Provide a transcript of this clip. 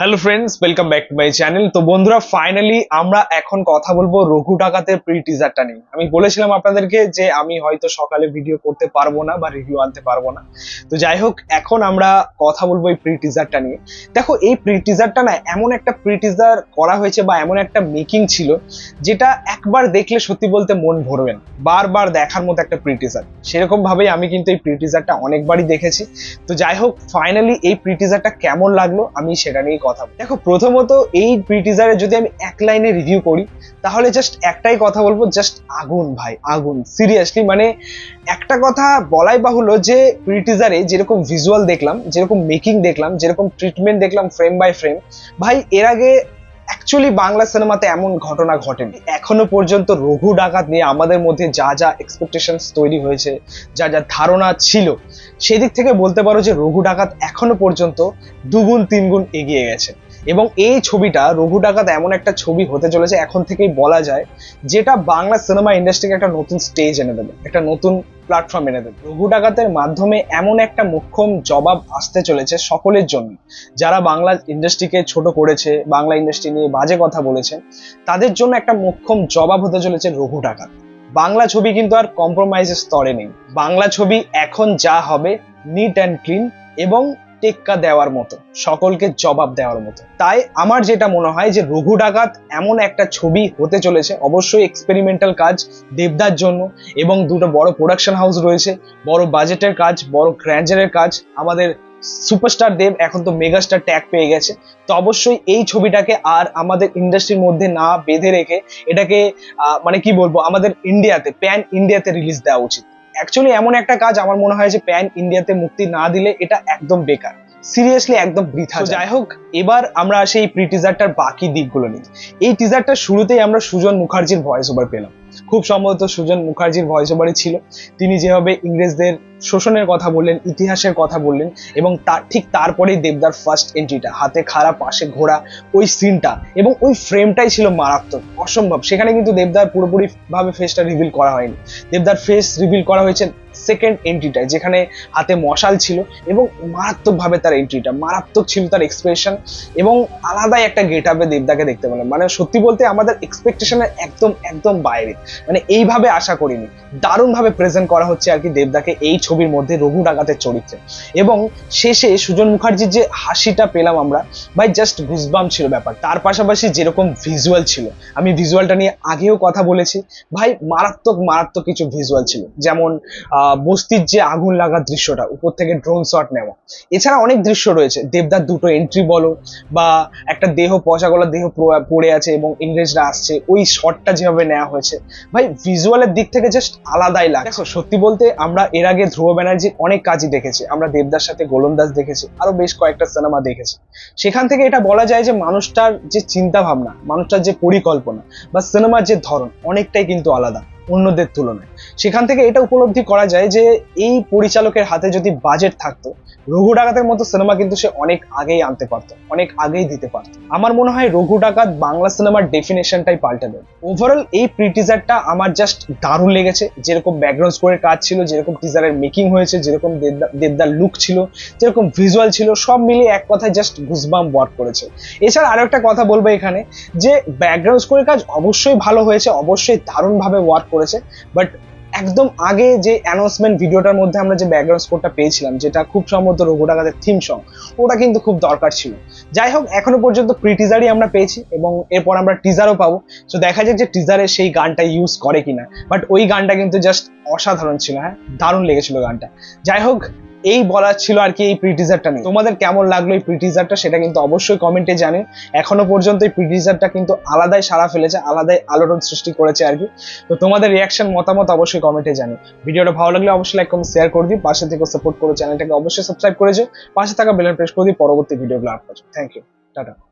Hello friends welcome back to my channel তো বন্ধুরা finally আমরা এখন কথা বলব রঘু ডাকাতের প্রি টিজারটা নিয়ে। আমি বলেছিলাম আপনাদেরকে যে আমি হয়তো সকালে ভিডিও করতে পারব না বা রিভিউ আনতে পারব না। তো যাই হোক, এখন আমরা কথা বলব এই প্রি টিজারটা নিয়ে। দেখো, এই প্রি টিজারটা না এমন একটা প্রি টিজার করা হয়েছে বা এমন একটা মেকিং ছিল যেটা একবার দেখলে সত্যি বলতে মন ভরবে না। বারবার দেখার মতো একটা প্রি টিজার সেরকম ভাবেই আমি কিন্তু এই প্রি টিজারটা অনেকবারই দেখেছি। তো যাই হোক ফাইনালি এই প্রি টিজারটা কেমন লাগল আমি সেটা নিয়ে কথা। দেখো, প্রথমত এই প্রিটিজারে যদি আমি এক লাইনে রিভিউ করি, তাহলে জাস্ট একটাই কথা বলব জাস্ট আগুন ভাই, আগুন সিরিয়াসলি মানে একটা কথা বলাই বাহুল্য যে প্রিটিজারে যেরকম ভিজুয়াল দেখলাম, যেরকম মেকিং দেখলাম, যেরকম ট্রিটমেন্ট দেখলাম ফ্রেম বাই ফ্রেম ভাই, এর আগে অ্যাকচুয়ালি বাংলা সিনেমাতে এমন ঘটনা ঘটেনি। এখনও পর্যন্ত রঘু ডাকাত নিয়ে আমাদের মধ্যে যা যা এক্সপেকটেশনস তৈরি হয়েছে, যা যা ধারণা ছিল, সেদিক থেকে বলতে পারো যে রঘু ডাকাত এখনও পর্যন্ত দুগুণ, তিনগুণ এগিয়ে গেছে। এবং এই ছবিটা, রঘু ডাকাত এমন একটা ছবি হতে চলেছে, এখন থেকেই বলা যায়, যেটা বাংলা সিনেমা ইন্ডাস্ট্রিকে একটা নতুন স্টেজ এনে দেবে। একটা নতুন প্ল্যাটফর্ম এনে দেবে। রঘু ডাকাতের মাধ্যমে এমন একটা মুখ্যম জবাব আসতে চলেছে সকলের জন্য। যারা বাংলা ইন্ডাস্ট্রিকে ছোট করেছে, বাংলা ইন্ডাস্ট্রি নিয়ে বাজে কথা বলেছে, তাদের জন্য একটা মুখ্যম জবাব হতে চলেছে রঘু ডাকাত। বাংলা ছবি কিন্তু আর কম্প্রোমাইজের স্তরে নেই। বাংলা ছবি এখন যা হবে নিট অ্যান্ড ক্লিন এবং টেক্কা দেওয়ার মতো, সকলকে জবাব দেওয়ার মতো। তাই আমার যেটা মনে হয় যে রঘু ডাকাত এমন একটা ছবি হতে চলেছে, অবশ্যই এক্সপেরিমেন্টাল কাজ দেবদার জন্য এবং দুটো বড় প্রোডাকশন হাউস রয়েছে, বড় বাজেটের কাজ, বড় গ্র্যান্ডারের কাজ। আমাদের সুপারস্টার দেব এখন তো মেগাস্টার ট্যাগ পেয়ে গেছে। তো অবশ্যই এই ছবিটাকে আর আমাদের ইন্ডাস্ট্রির মধ্যে না বেঁধে রেখে এটাকে মানে কি বলব, আমাদের ইন্ডিয়াতে প্যান ইন্ডিয়াতে রিলিজ দেওয়া উচিত। অ্যাকচুয়ালি এমন একটা কাজ আমার মনে হয় যে প্যান ইন্ডিয়াতে মুক্তি না দিলে এটা একদম বেকার। সিরিয়াসলি একদম বৃথা যাই হোক এবার আমরা সেই প্রি টিজারটার বাকি দিকগুলো নিই। এই টিজারটার শুরুতেই আমরা সুজন মুখার্জির ভয়েস ওভার পেলাম। খুব সম্ভবত সুজন মুখার্জির ভয়েস ওভারই ছিল। তিনি যেভাবে ইংরেজদের শোষণের কথা বললেন ইতিহাসের কথা বললেন এবং তার ঠিক তারপরেই দেবদার ফার্স্ট এন্ট্রিটা হাতে খাড়া পাশে ঘোড়া ওই সিনটা এবং ওই ফ্রেমটাই ছিল মারাত্মক অসম্ভব। সেখানে কিন্তু দেবদার পুরোপুরি ভাবে ফেসটা রিভিল করা হয়নি। দেবদার ফেস রিভিল করা হয়েছে সেকেন্ড এন্ট্রিটায় যেখানে হাতে মশাল ছিল এবং মারাত্মকভাবে তার এন্ট্রিটা মারাত্মক ছিল তার এক্সপ্রেশন এবং আলাদাই একটা গেট আপে দেবদাকে দেখতে পেলাম। মানে সত্যি বলতে আমাদের এক্সপেকটেশনের একদম একদম বাইরে। মানে এইভাবে আশা করিনি। দারুণভাবে প্রেজেন্ট করা হচ্ছে আর কি দেবদাকে এই ছবির মধ্যে রঘু ডাকাতের চরিত্রে। এবং শেষে সুজন মুখার্জির যে হাসিটা পেলাম আমরা, ভাই জাস্ট গুজবাম ছিল ব্যাপার। তার পাশাপাশি যেরকম ভিজুয়াল ছিল, আমি ভিজুয়ালটা নিয়ে আগেও কথা বলেছি, ভাই মারাত্মক মারাত্মক কিছু ভিজুয়াল ছিল। যেমন বস্তির যে আগুন লাগার দৃশ্যটা, উপর থেকে ড্রোন শট নেওয়া। এছাড়া অনেক দৃশ্য রয়েছে। দেবদার দুটো এন্ট্রি বলো, বা একটা দেহ পচা দেহ পড়ে আছে এবং ইংরেজরা আসছে, ওই শটটা যেভাবে নেওয়া হয়েছে। ভাই ভিজুয়ালের দিক থেকে জাস্ট আলাদাই লাগে দেখো, সত্যি বলতে আমরা এর আগে ধ্রুব ব্যানার্জির অনেক কাজই দেখেছি। আমরা দেবদার সাথে গোলন্দাজ দেখেছি, আরও বেশ কয়েকটা সিনেমা দেখেছি। সেখান থেকে এটা বলা যায় যে মানুষটার যে চিন্তা ভাবনা মানুষটার যে পরিকল্পনা, বা সিনেমার যে ধরন, অনেকটাই কিন্তু আলাদা। অন্যদের তুলনায়। সেখান থেকে এটা উপলব্ধি করা যায় যে, এই পরিচালকের হাতে যদি বাজেট থাকতো, রঘু ডাকাতের মতো সিনেমা কিন্তু সে অনেক আগেই আনতে পারতো, অনেক আগেই দিতে পারতো। আমার মনে হয় রঘু ডাকাত বাংলা সিনেমার ডেফিনেশনটাই পাল্টে দেবে। ওভারঅল এই প্রি টিজারটা আমার জাস্ট দারুণ লেগেছে। যেরকম ব্যাকগ্রাউন্ড স্কোরের কাজ ছিল, যেরকম টিজারের মেকিং হয়েছে, যেরকম দেবদা- দেবদার লুক ছিল, যেরকম ভিজুয়াল ছিল, সব মিলিয়ে এক কথায় জাস্ট গুজবাম ওয়ার্ক করেছে। এছাড়া আরও একটা কথা বলব এখানে, যে ব্যাকগ্রাউন্ড স্কোরের কাজ অবশ্যই ভালো হয়েছে, অবশ্যই দারুণভাবে ওয়ার্ক করেছে। বাট একদম আগে যে অ্যানাউন্সমেন্ট ভিডিওটার মধ্যে আমরা যে ব্যাকগ্রাউন্ড স্কোরটা পেয়েছিলাম, যেটা খুব সম্ভবত রঘু ডাকাতের থিম সং ওটা কিন্তু খুব দরকার ছিল। যাই হোক, এখনও পর্যন্ত প্রি টিজারই আমরা পেয়েছি এবং এরপর আমরা টিজারও পাবো। তো দেখা যাক যে টিজারে সেই গানটা ইউজ করে কিনা। বাট ওই গানটা কিন্তু জাস্ট অসাধারণ ছিল হ্যাঁ? দারুণ লেগেছিল গানটা। যাই হোক এই বলার ছিল আর কি এই প্রিটিজারটা নিয়ে। তোমাদের কেমন লাগল এই প্রিটিজারটা সেটা কিন্তু অবশ্যই কমেন্টে জানে এখনও পর্যন্ত এই প্রিটিজারটা কিন্তু আলাদাই সারা ফেলেছে, আলাদাই আলোড়ন সৃষ্টি করেছে আর কি। তো তোমাদের রিয়াকশন মতামত অবশ্যই কমেন্টে জানে ভিডিওটা ভালো লাগলে অবশ্যই লাইক কমেন্ট শেয়ার করে দিই পাশে থেকে সাপোর্ট করো চ্যানেলটাকে অবশ্যই সাবস্ক্রাইব করেছ পাশে থাকা বেলন প্রেস করে দিই পরবর্তী ভিডিওগুলো আপলোড থ্যাংক ইউ টাটা